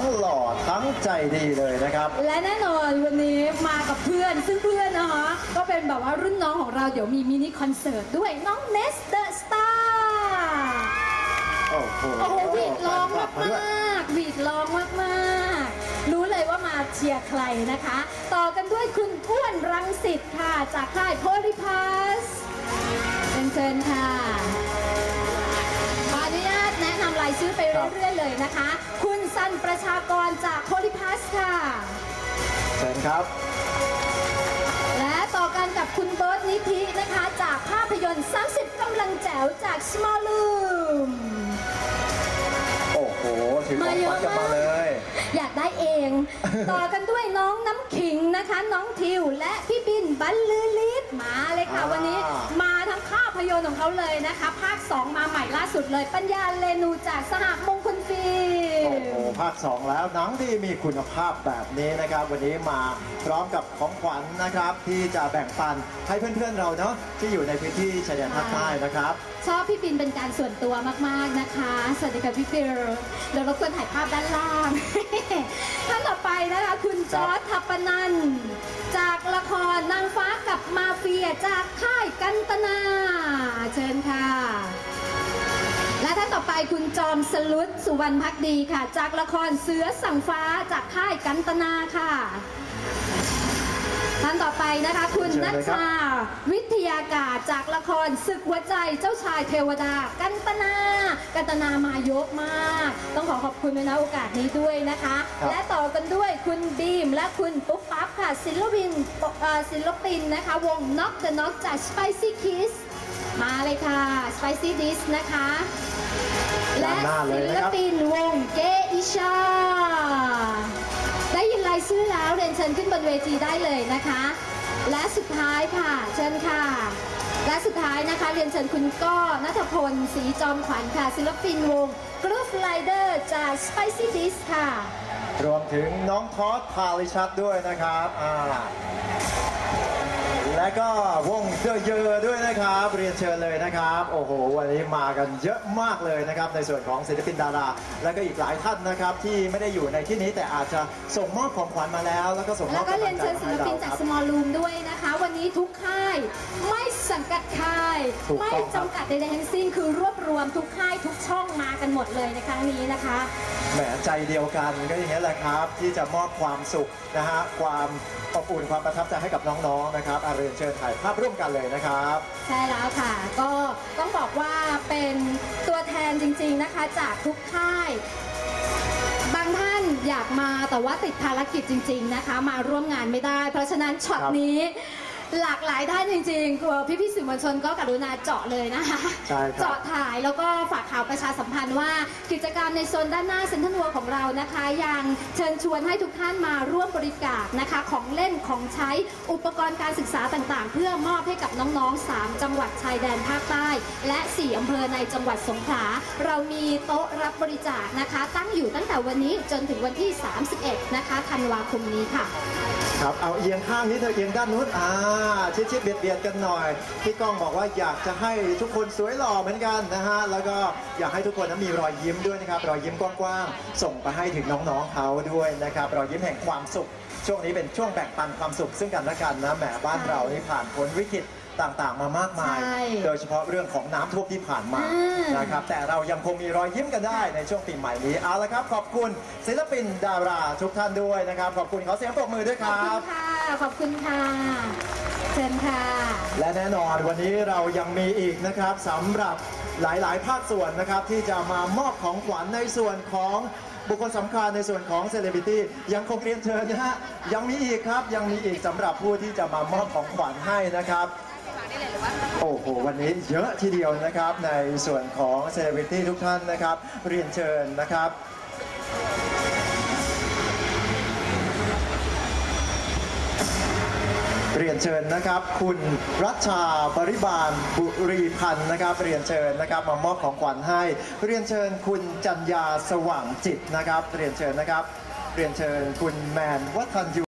ทั้งหล่อทั้งใจดีเลยนะครับ และแน่นอนวันนี้มากับเพื่อน ซึ่งเพื่อนนะคะก็เป็นแบบว่ารุ่นน้องของเราเดี๋ยวมีมินิคอนเสิร์ตด้วยน้องเนสเดอะสตาร์โอ้โหโอ้โหหวีดร้องแฟนคลับมาด้วยมากๆหวีดร้องมากๆรู้เลยว่ามาเชียร์ใครนะคะ ต่อกันด้วยคุณอ้วนรังสิตค่ะ จากค่ายโพลิพัสเป็นเชิญค่ะขออนุญาตแนะนำรายชื่อไปเรื่อยๆเลยนะคะ คุณสันประชากรจากโพลิพัสค่ะเชิญครับ และต่อกันกับคุณเบิร์ตนิธินะคะจากภาพยนตร์30กำลังแจ๋วจาก Small Room โอ้โหถือของขวัญกลับมาเลย อยากได้เอง ต่อกันด้วยน้องน้ำขิงนะคะ น้องทิวและพี่บินบรรลือฤทธิ์มาเลยค่ะอ่าวันนี้มาทั้งภาพยนตร์ของเขาเลยนะคะ ภาค 2 มาใหม่ล่าสุดเลย ปัญญาเลนูจากสหมงคลฟิล์ โอ้โหภาค 2 แล้วหนังที่มีคุณภาพแบบนี้นะครับ วันนี้มาพร้อมกับของขวัญนะครับ ที่จะแบ่งปันให้เพื่อนๆเราเนาะที่อยู่ในพื้นที่ชายแดนภาคใต้นะครับ ชอบพี่บินเป็นการส่วนตัวมากๆนะคะ สวัสดีค่ะพี่ฟิลเดี๋ยวเราควรถ่ายภาพด้านล่าง ท่านต่อไปนะคะคุณจอร์ดทัปปนันจากละครนางฟ้ากับมาเฟียจากค่า คุณจอมสลุดสุวรรณพักดีค่ะ จากละครเสือสั่งฟ้าจากค่ายกันตนาค่ะ ท่านต่อไปนะคะคุณเชิญนัชเลยครับชา วิทยากาศจากละครศึกหัวใจเจ้าชายเทวดา กันตนา กันตนามาเยอะมาก ต้องขอขอบคุณในโอกาสนี้ด้วยนะคะครับและต่อกันด้วยคุณบีมและคุณปุ๊บปั๊บค่ะ ศิลปินเอ่อศิลปินนะคะ วง Knock the Knock จาก Spicy Kiss มาเลยค่ะ Spicy Dish นะคะและด้าน หน้าเลยศินะลครับ ปินวงเกอิชา ได้ยินรายชื่อแล้วเรียนเชิญขึ้นบนเวทีได้เลยนะคะ และสุดท้ายค่ะ เชิญค่ะ และสุดท้ายนะคะ เรียนเชิญคุณก้อนัทพลศรีจอมขวัญค่ะ ศิลปินวง Groove Rider จาก Spicy Dish ค่ะ รวมถึงน้องทอสพาลิชัดด้วยนะครับอ่า และก็วงเดอะเยอด้วยนะครับ เรียนเชิญเลยนะครับ โอ้โห วันนี้มากันเยอะมากเลยนะครับ ในส่วนของศิลปินดารา และก็อีกหลายท่านนะครับ ที่ไม่ได้อยู่ในที่นี้แต่อาจจะส่งมอบของขวัญมาแล้ว แล้วก็ส่งมแล้อวบก็กำเรีลัยนงใจเชิญศิมาลให้ปิเรานจากครับ Small Room ด้วยนะคะ วันนี้ทุกค่ายไม่สังกัดค่าย ถูกไม่ต้องครับ จำกัดใดๆทั้งสิ้นคือรวบรวมทุกค่ายทุกช่องมากันหมดเลยในครั้งนี้นะคะ แหมใจเดียวกันก็อย่างนี้ยแหละครับ ที่จะมอบความสุขนะฮะความ อบอุ่นความประทับใจให้กับน้องๆนะครับอาเรียนเชิญถ่ายภาพร่วมกันเลยนะครับ ใช่แล้วค่ะ ก็ต้องบอกว่าเป็นตัวแทนจริง ๆนะคะ จากทุกค่าย บางท่านอยากมาแต่ว่าติดภารกิจจริง ๆนะคะ มาร่วมงานไม่ได้ เพราะฉะนั้นช็อตนี้ หลากหลายท่านจริงๆคือพี่ๆสื่อมวลชนก็กรุณาเจาะเลยนะคะใช่ครับ เจาะถ่ายแล้วก็ฝากข่าวประชาสัมพันธ์ว่า กิจกรรมในโซนด้านหน้าเซ็นทรัลเวิลด์ของเรานะคะ ยังเชิญชวนให้ทุกท่านมาร่วมบริจาคนะคะ ของเล่นของใช้อุปกรณ์การศึกษาต่างๆ เพื่อมอบให้กับน้องๆ 3 จังหวัดชายแดนภาคใต้ และ 4อำเภอในจังหวัดสงขลาเรามีโต๊ะรับบริจาคนะคะ ตั้งอยู่ตั้งแต่วันนี้จนถึงวันที่ 31 นะคะธันวาคมนี้ค่ะ ครับเอาเอียงข้างนี้เธอเอียงด้านนู้นอ่าชิดชิดๆเบียดเบียดกันหน่อยพี่ก้องบอกว่าอยากจะให้ทุกคนสวยหล่อเหมือนกันนะฮะแล้วก็อยากให้ทุกคนนั้นมีรอยยิ้มด้วยนะครับรอยยิ้มกว้างๆส่งไปให้ถึงน้องๆเขาด้วยนะครับรอยยิ้มแห่งความสุข ช่วงนี้เป็นช่วงแบ่งปันความสุขซึ่งกันและกันนะแหมบ้านเรานี่ผ่านพ้นวิกฤต ต่างๆ มามากมาย ใช่โดยเฉพาะเรื่องของน้ำท่วมที่ผ่านมาอืม นะครับแต่เรายังคงมีรอยยิ้มกันได้ในช่วงปีใหม่นี้เอาละครับ ขอบคุณศิลปินดาราทุกท่านด้วยนะครับ ขอบคุณขอเสียงปรบมือด้วยคขอบรัคุณบ ค่ะ ขอบคุณค่ะ เชิญค่ะ และแน่นอนวันนี้เรายังมีอีกนะครับสำหรับหลาย ๆ ภาคส่วนนะครับ ที่จะมามอบของขวัญในส่วนของบุคคลสำคัญในส่วนของเซเลบริตี้ยังคงเรียนเชิญนะฮะยังมีอีกครับยังมีอีกสำหรับผู้ที่จะมามอบของขวัญให้นะครับ โอ้โห วันนี้เยอะทีเดียวนะครับในส่วนของเซเลบริตี้ทุกท่านนะครับ เรียนเชิญนะครับ เรียนเชิญนะครับ คุณรัชชาบริบาลบุรีพันธ์นะครับ เรียนเชิญนะครับมามอบของขวัญให้ เรียนเชิญคุณจัญญาสว่างจิตนะครับ เรียนเชิญนะครับ เรียนเชิญคุณแมนวัฒนยู